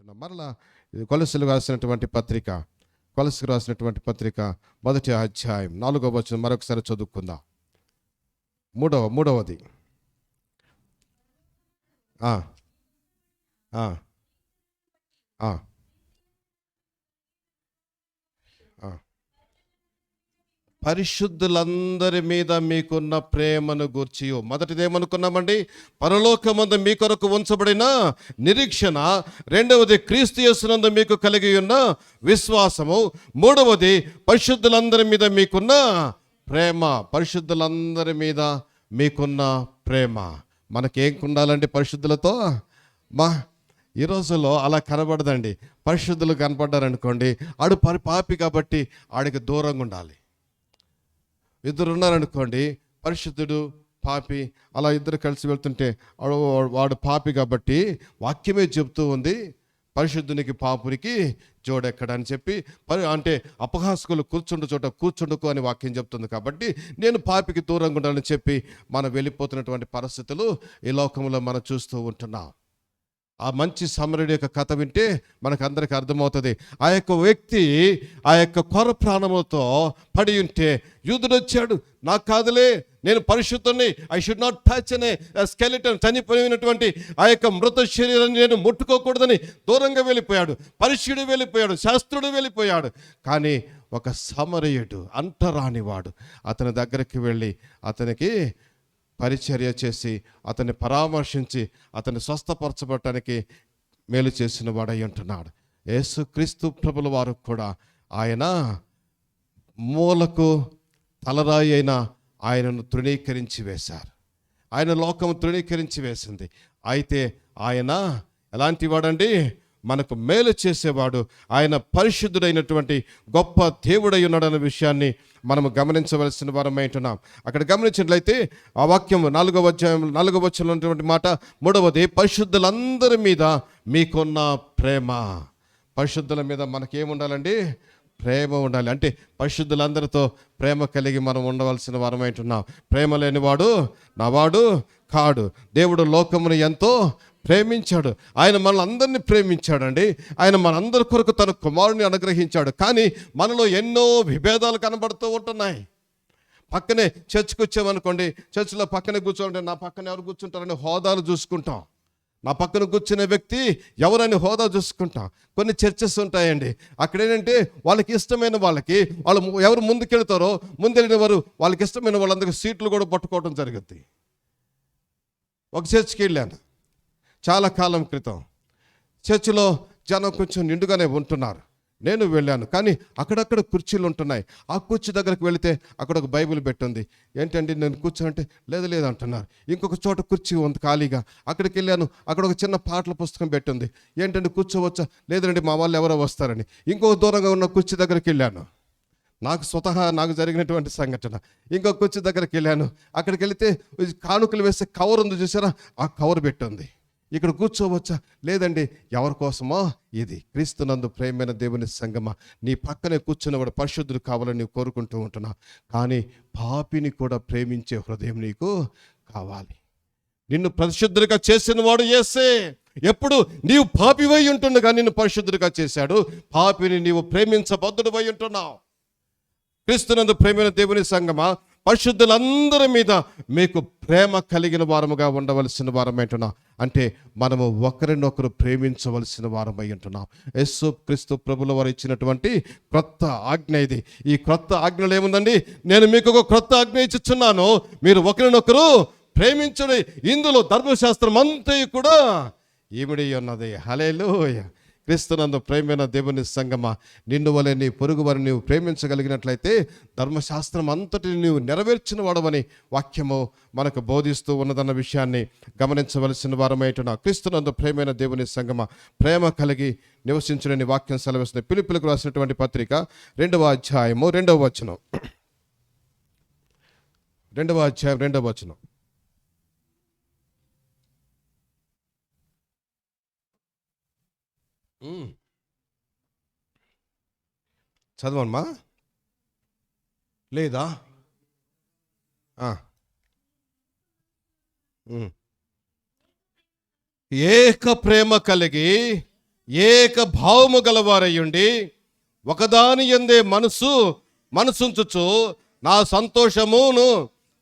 అంటున్నాం. మరలా ఇది కొలసలు రాసినటువంటి పత్రిక కొలసకు రాసినటువంటి పత్రిక మొదటి అధ్యాయం నాలుగవ వచనం మరొకసారి చదువుకుందాం. మూడవ మూడవది. ఆ, ఆ, ఆ, పరిశుద్ధులందరి మీద మీకున్న ప్రేమను గూర్చి మొదటిది ఏమనుకున్నామండి? పరలోకమందు మీ కొరకు ఉంచబడిన నిరీక్షణ. రెండవది క్రీస్తు యేసునందు మీకు కలిగి ఉన్న విశ్వాసము. మూడవది పరిశుద్ధులందరి మీద మీకున్న ప్రేమ. పరిశుద్ధులందరి మీద మీకున్న ప్రేమ. మనకేం ఉండాలండి పరిశుద్ధులతో? మా ఈ రోజుల్లో అలా కనబడదండి. పరిశుద్ధులు కనపడ్డారనుకోండి ఆడు పరి పాపి కాబట్టి ఆడికి దూరంగా ఉండాలి ఇద్దరు ఉన్నారనుకోండి పరిశుద్ధుడు పాపి అలా ఇద్దరు కలిసి వెళ్తుంటే వాడు పాపి కాబట్టి వాక్యమే చెబుతూ ఉంది పరిశుద్ధునికి పాపునికి జోడెక్కడ అని చెప్పి పరి అంటే అపహాసకులు కూర్చుండు చోట కూర్చుండుకు అని వాక్యం చెప్తుంది కాబట్టి నేను పాపికి దూరంగా ఉండాలని చెప్పి మనం వెళ్ళిపోతున్నటువంటి పరిస్థితులు ఈ లోకంలో మనం చూస్తూ ఉంటున్నాం. ఆ మంచి సమరుడి యొక్క కథ వింటే మనకు అందరికి అర్థమవుతుంది. ఆ యొక్క వ్యక్తి ఆ యొక్క కొర ప్రాణములతో పడి ఉంటే యూదుడు వచ్చాడు నాకు కాదులే నేను పరిశుద్ధుని ఐ షుడ్ నాట్ టచ్ అనే స్కెలిటన్ చనిపోయినటువంటి ఆ యొక్క మృత శరీరాన్ని నేను ముట్టుకోకూడదని దూరంగా వెళ్ళిపోయాడు. పరిశుడు వెళ్ళిపోయాడు శాస్త్రుడు వెళ్ళిపోయాడు. కానీ ఒక సమరయుడు అంటరానివాడు. అతని దగ్గరికి వెళ్ళి అతనికి పరిచర్య చేసి అతన్ని పరామర్శించి అతన్ని స్వస్థపరచబడటానికి మేలు చేసిన వాడై ఉంటున్నాడు. యేసు క్రీస్తు ప్రభుల వారు కూడా ఆయన మూలకు తలరాయి అయిన ఆయనను తృణీకరించి వేశారు. ఆయన లోకం తృణీకరించి వేసింది. అయితే ఆయన ఎలాంటి వాడండి? మనకు మేలు చేసేవాడు. ఆయన పరిశుద్ధుడైనటువంటి గొప్ప దేవుడై ఉన్నాడన్న విషయాన్ని మనము గమనించవలసిన వారమై ఉంటున్నాం. అక్కడ గమనించినట్లయితే ఆ వాక్యం నాలుగవ అధ్యాయం నాలుగవ వచ్చంలో ఉన్నటువంటి మాట మూడవది పరిశుద్ధులందరి మీద మీకున్న ప్రేమ. పరిశుద్ధుల మీద మనకేముండాలండి ప్రేమ ఉండాలి. అంటే పరిశుద్ధులందరితో ప్రేమ కలిగి మనం ఉండవలసిన వారమై ఉంటున్నాం. ప్రేమ లేనివాడు నావాడు కాడు. దేవుడు లోకమును ఎంతో ప్రేమించాడు. ఆయన మనల్ని అందరినీ ప్రేమించాడండి. ఆయన మనందరి కొరకు తన కుమారుని అనుగ్రహించాడు. కానీ మనలో ఎన్నో విభేదాలు కనబడుతూ ఉంటున్నాయి. పక్కనే చర్చ్కి వచ్చామనుకోండి. చర్చిలో పక్కనే కూర్చోండి. నా పక్కన ఎవరు కూర్చుంటారని హోదాలు చూసుకుంటాం. నా పక్కన కూర్చునే వ్యక్తి ఎవరని హోదా చూసుకుంటాం. కొన్ని చర్చెస్ ఉంటాయండి. అక్కడ ఏంటంటే వాళ్ళకి ఇష్టమైన వాళ్ళకి వాళ్ళు ఎవరు ముందుకెళ్తారో ముందెళ్ళిన వారు వాళ్ళకి ఇష్టమైన వాళ్ళందరికీ సీట్లు కూడా పట్టుకోవడం జరుగుద్ది. ఒక చర్చ్కి వెళ్ళాను. చాలా కాలం క్రితం చర్చిలో జనం కొంచెం నిండుగానే ఉంటున్నారు. నేను వెళ్ళాను. కానీ అక్కడక్కడ కుర్చీలు ఉంటున్నాయి. ఆ కుర్చీ దగ్గరకు వెళితే అక్కడ ఒక బైబిల్ పెట్టుంది. ఏంటండి నేను కూర్చోనంటే లేదు లేదు అంటున్నారు. ఇంకొక చోట కుర్చీ ఉంది ఖాళీగా. అక్కడికి వెళ్ళాను. అక్కడ ఒక చిన్న పాటల పుస్తకం పెట్టుంది. ఏంటంటే కూర్చోవచ్చా? లేదండి మా వాళ్ళు ఎవరో వస్తారని. ఇంకొక దూరంగా ఉన్న కుర్చీ దగ్గరికి వెళ్ళాను. నాకు స్వతహా నాకు జరిగినటువంటి సంఘటన. ఇంకొక కుర్చీ దగ్గరికి వెళ్ళాను. అక్కడికి వెళితే కానుకలు వేసే కవర్ ఉంది చూసారా? ఆ కవర్ పెట్టుంది. ఇక్కడ కూర్చోవచ్చా? లేదండి ఎవరి కోసమో? ఇది క్రీస్తునందు ప్రేమైన దేవుని సంగమ. నీ పక్కనే కూర్చున్నవాడు పరిశుద్ధుడు కావాలని నీవు కోరుకుంటూ ఉంటున్నా కానీ పాపిని కూడా ప్రేమించే హృదయం నీకు కావాలి. నిన్ను పరిశుద్ధుడిగా చేసిన వాడు ఎస్సే ఎప్పుడు నీవు పాపివై ఉంటుండగా నిన్ను పరిశుద్ధుడిగా చేశాడు. పాపిని నీవు ప్రేమించబద్ధుడు అయి ఉంటున్నావు. క్రీస్తునందు ప్రేమైన దేవుని సంగమా. పరిశుద్ధులందరి మీద మీకు ప్రేమ కలిగిన వారముగా ఉండవలసిన వారమైంటున్నాం? అంటే మనము ఒకరినొకరు ప్రేమించవలసిన వారమై ఉంటున్నాం. యేసు క్రీస్తు ప్రభుల వారు ఇచ్చినటువంటి క్రొత్త ఆజ్ఞ ఇది. ఈ క్రొత్త ఆజ్ఞలు ఏముందండి? నేను మీకు ఒక క్రొత్త ఆజ్ఞ ఇచ్చుచున్నాను మీరు ఒకరినొకరు ప్రేమించడం. ఇందులో ధర్మశాస్త్రం అంతా కూడా ఈమిడి ఉన్నది. హలేలుయ క్రీస్తునందు ప్రేమైన దేవుని సంగమ. నిన్ను వలె నీ పొరుగు వారిని నీవు ప్రేమించగలిగినట్లయితే ధర్మశాస్త్రం అంతటిని నీవు నెరవేర్చిన వాడవని వాక్యము మనకు బోధిస్తూ ఉన్నదన్న విషయాన్ని గమనించవలసిన వారమైటున్న క్రీస్తునందు ప్రేమైన దేవుని సంగమ. ప్రేమ కలిగి నివసించుడని వాక్యం సెలవిస్తుంది. పిలుపులకు రాసినటువంటి పత్రిక రెండవ అధ్యాయము రెండవ వచనం. రెండవ అధ్యాయం రెండవ వచనం. చదవమ్మా లేదా? ఏక ప్రేమ కలిగి ఏక భావము గలవారయ్యుండి ఒకదాని ఎందే మనసు మనసుంచుచు నా సంతోషమును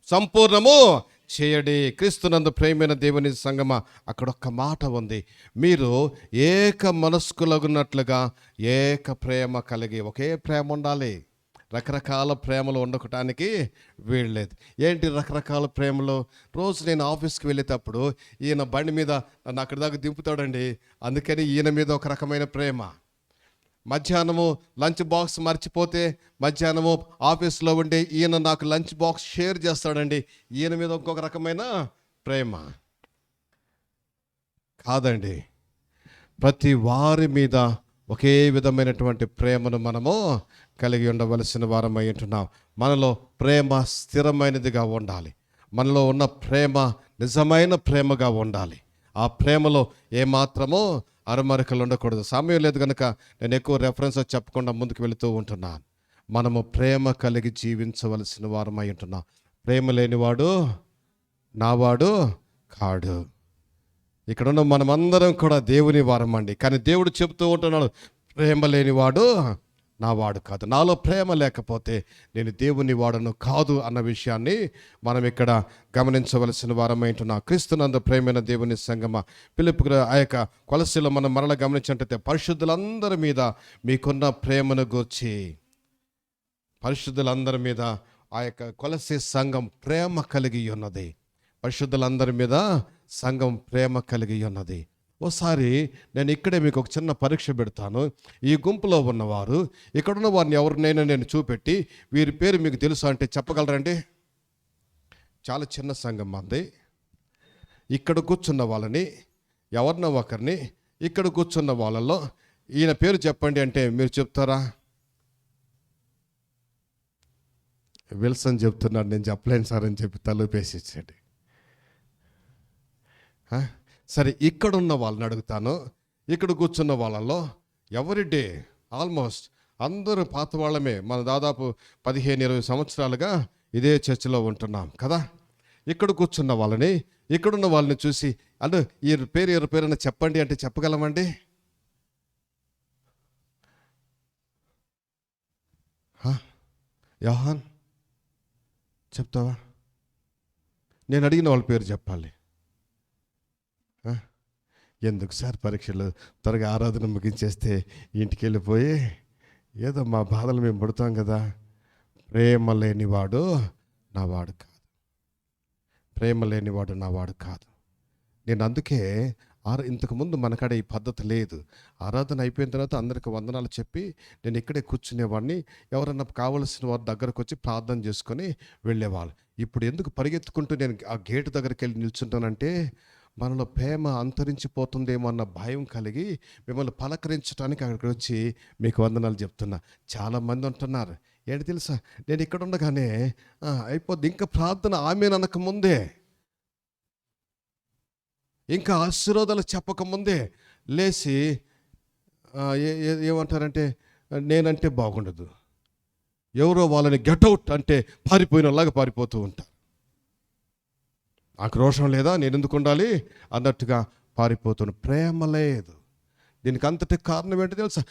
సంపూర్ణము చేయడి. క్రీస్తునందు ప్రేమైన దేవుని సంగమ అక్కడ ఒక్క మాట ఉంది. మీరు ఏక మనస్కులగున్నట్లుగా ఏక ప్రేమ కలిగి ఒకే ప్రేమ ఉండాలి. రకరకాల ప్రేమలు ఉండకటానికి వీల్లేదు ఏంటి రకరకాల ప్రేమలు? రోజు నేను ఆఫీస్కి వెళ్ళేటప్పుడు ఈయన బండి మీద నన్ను అక్కడి దాకా దింపుతాడండి. అందుకని ఈయన మీద ఒక రకమైన ప్రేమ. మధ్యాహ్నము లంచ్ బాక్స్ మర్చిపోతే మధ్యాహ్నము ఆఫీస్లో ఉండి ఈయన నాకు లంచ్ బాక్స్ షేర్ చేస్తాడండి. ఈయన మీద ఇంకొక రకమైన ప్రేమ. కాదండి. ప్రతి వారి మీద ఒకే విధమైనటువంటి ప్రేమను మనము కలిగి ఉండవలసిన వారమై ఉంటున్నాం. మనలో ప్రేమ స్థిరమైనదిగా ఉండాలి. మనలో ఉన్న ప్రేమ నిజమైన ప్రేమగా ఉండాలి. ఆ ప్రేమలో ఏమాత్రమో అరమరికలు ఉండకూడదు సమయం లేదు కనుక నేను ఎక్కువ రెఫరెన్స్ చెప్పకుండా ముందుకు వెళుతూ ఉంటున్నాను మనము ప్రేమ కలిగి జీవించవలసిన వారమై ఉంటున్నాం. ప్రేమ లేనివాడు నావాడు కాడు. ఇక్కడున్న మనమందరం కూడా దేవుని వారం అండి కానీ దేవుడు చెబుతూ ఉంటున్నాడు ప్రేమ లేనివాడు నా వాడు కాదు. నాలో ప్రేమ లేకపోతే నేను దేవుని వాడను కాదు అన్న విషయాన్ని మనం ఇక్కడ గమనించవలసిన వారమైంటున్నా క్రీస్తునందు ప్రేమైన దేవుని సంగమ పిలుపు ఆ యొక్క కొలసిలో మనం మరల గమనించినట్టయితే పరిశుద్ధులందరి మీద మీకున్న ప్రేమను గూర్చి పరిశుద్ధులందరి మీద ఆ యొక్క కొలసి సంఘం ప్రేమ కలిగి ఉన్నది. పరిశుద్ధులందరి మీద సంఘం ప్రేమ కలిగి ఉన్నది. ఓసారి నేను ఇక్కడే మీకు ఒక చిన్న పరీక్ష పెడతాను. ఈ గుంపులో ఉన్నవారు ఇక్కడున్న వారిని ఎవరినైనా నేను చూపెట్టి వీరి పేరు మీకు తెలుసు అంటే చెప్పగలరండి? చాలా చిన్న సంఘం మంది. ఇక్కడ కూర్చున్న వాళ్ళని ఎవరినో ఒకరిని ఇక్కడ కూర్చున్న వాళ్ళలో ఈయన పేరు చెప్పండి అంటే మీరు చెప్తారా? విల్సన్ చెప్తున్నాడు నేను చెప్పలేను సార్ అని చెప్పి తలుపేసి ఇచ్చాడు సరే ఇక్కడున్న వాళ్ళని అడుగుతాను. ఇక్కడ కూర్చున్న వాళ్ళలో ఎవరి డే? ఆల్మోస్ట్ అందరూ పాత వాళ్ళమే. మన దాదాపు పదిహేను ఇరవై సంవత్సరాలుగా ఇదే చర్చిలో ఉంటున్నాం కదా? ఇక్కడ కూర్చున్న వాళ్ళని ఇక్కడున్న వాళ్ళని చూసి అంటే ఈ పేరు ఎవరి పేరైనా చెప్పండి అంటే చెప్పగలమండి? యోహాన్ చెప్తావా? నేను అడిగిన వాళ్ళ పేరు చెప్పాలి. ఎందుకు సార్ పరీక్షలు త్వరగా ఆరాధన ముగించేస్తే ఇంటికి వెళ్ళిపోయి ఏదో మా బాధలు మేము పడుతాం కదా. ప్రేమ లేనివాడు నా వాడు కాదు. ప్రేమ లేనివాడు నా వాడు కాదు. నేను అందుకే ఆర ఇంతకుముందు మనకాడ ఈ పద్ధతి లేదు. ఆరాధన అయిపోయిన తర్వాత అందరికి వందనాలు చెప్పి నేను ఇక్కడే కూర్చునేవాడిని. ఎవరన్నా కావలసిన వారి దగ్గరకు వచ్చి ప్రార్థన చేసుకొని వెళ్ళేవాళ్ళు. ఇప్పుడు ఎందుకు పరిగెత్తుకుంటూ నేను ఆ గేటు దగ్గరికి వెళ్ళి నిల్చుంటానంటే మనలో ప్రేమ అంతరించిపోతుందేమో అన్న భయం కలిగి మిమ్మల్ని పలకరించడానికి అక్కడికి వచ్చి మీకు వందనాలు చెప్తున్నా. చాలామంది ఉంటున్నారు. ఏంటి తెలుసా? నేను ఇక్కడ ఉండగానే అయిపోద్ది. ఇంకా ప్రార్థన ఆమె ముందే. ఇంకా ఆశీర్వాదాలు చెప్పకముందే లేచి ఏ- ఏమంటారంటే నేనంటే బాగుండదు. ఎవరో వాళ్ళని గెట్అవుట్ అంటే పారిపోయినలాగా పారిపోతూ ఉంటారు. నాకు రోషం లేదా? నేను ఎందుకు ఉండాలి? అన్నట్టుగా పారిపోతున్న ప్రేమ లేదు. దీనికి అంతటి కారణం ఏంటో తెలుసా?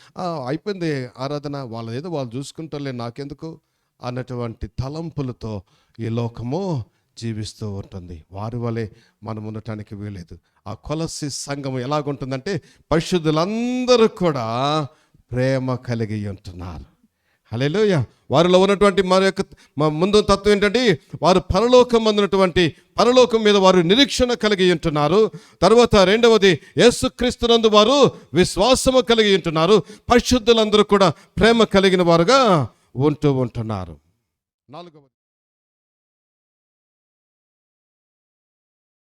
అయిపోయింది ఆరాధన. వాళ్ళ ఏదో వాళ్ళు చూసుకుంటారులే నాకెందుకు? అన్నటువంటి తలంపులతో ఈ లోకము జీవిస్తూ ఉంటుంది. వారి వలె మనం ఉండటానికి వీలేదు ఆ కొలసి సంఘం ఎలాగుంటుందంటే పరిశుద్ధులందరూ కూడా ప్రేమ కలిగి ఉంటున్నారు. హలేలోయ వారిలో ఉన్నటువంటి మరొక యొక్క ముందు తత్వం ఏంటంటే వారు పరలోకం అందినటువంటి పరలోకం మీద వారు నిరీక్షణ కలిగి ఉంటున్నారు. తర్వాత రెండవది యేసుక్రీస్తునందు వారు విశ్వాసము కలిగి ఉంటున్నారు. పరిశుద్ధులందరూ కూడా ప్రేమ కలిగిన వారుగా ఉంటూ ఉంటున్నారు. నాలుగవది